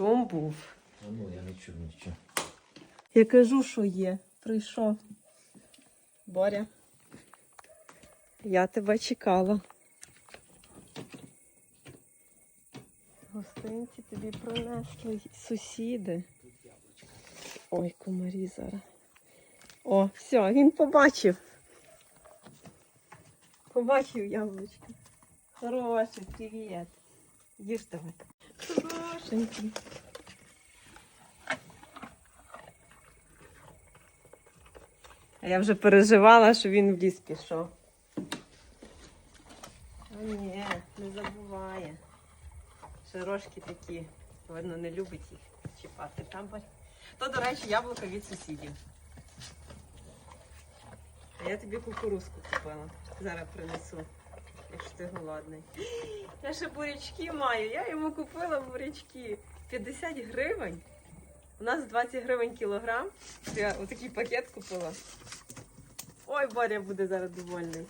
шум був. А ну, я не чув нічого. Я кажу, що є. Прийшов. Боря. Я тебе чекала. Гостинці тобі принесли сусіди. Ой, комарі зараз. О, все, він побачив. Побачив яблучко. Хороший, привіт. Їж давай. Хорошенький. А я вже переживала, що він в ліс пішов. А ні, не забуває. Широшки такі. Видно, не любить їх чіпати. Там То, до речі, яблука від сусідів. А я тобі кукурузку купила. Зараз принесу, якщо ти голодний. Я ще бурячки маю. Я йому купила бурячки. 50 гривень. У нас 20 гривень кілограм. Я отакий пакет купила. Ой, Боря буде зараз довольний.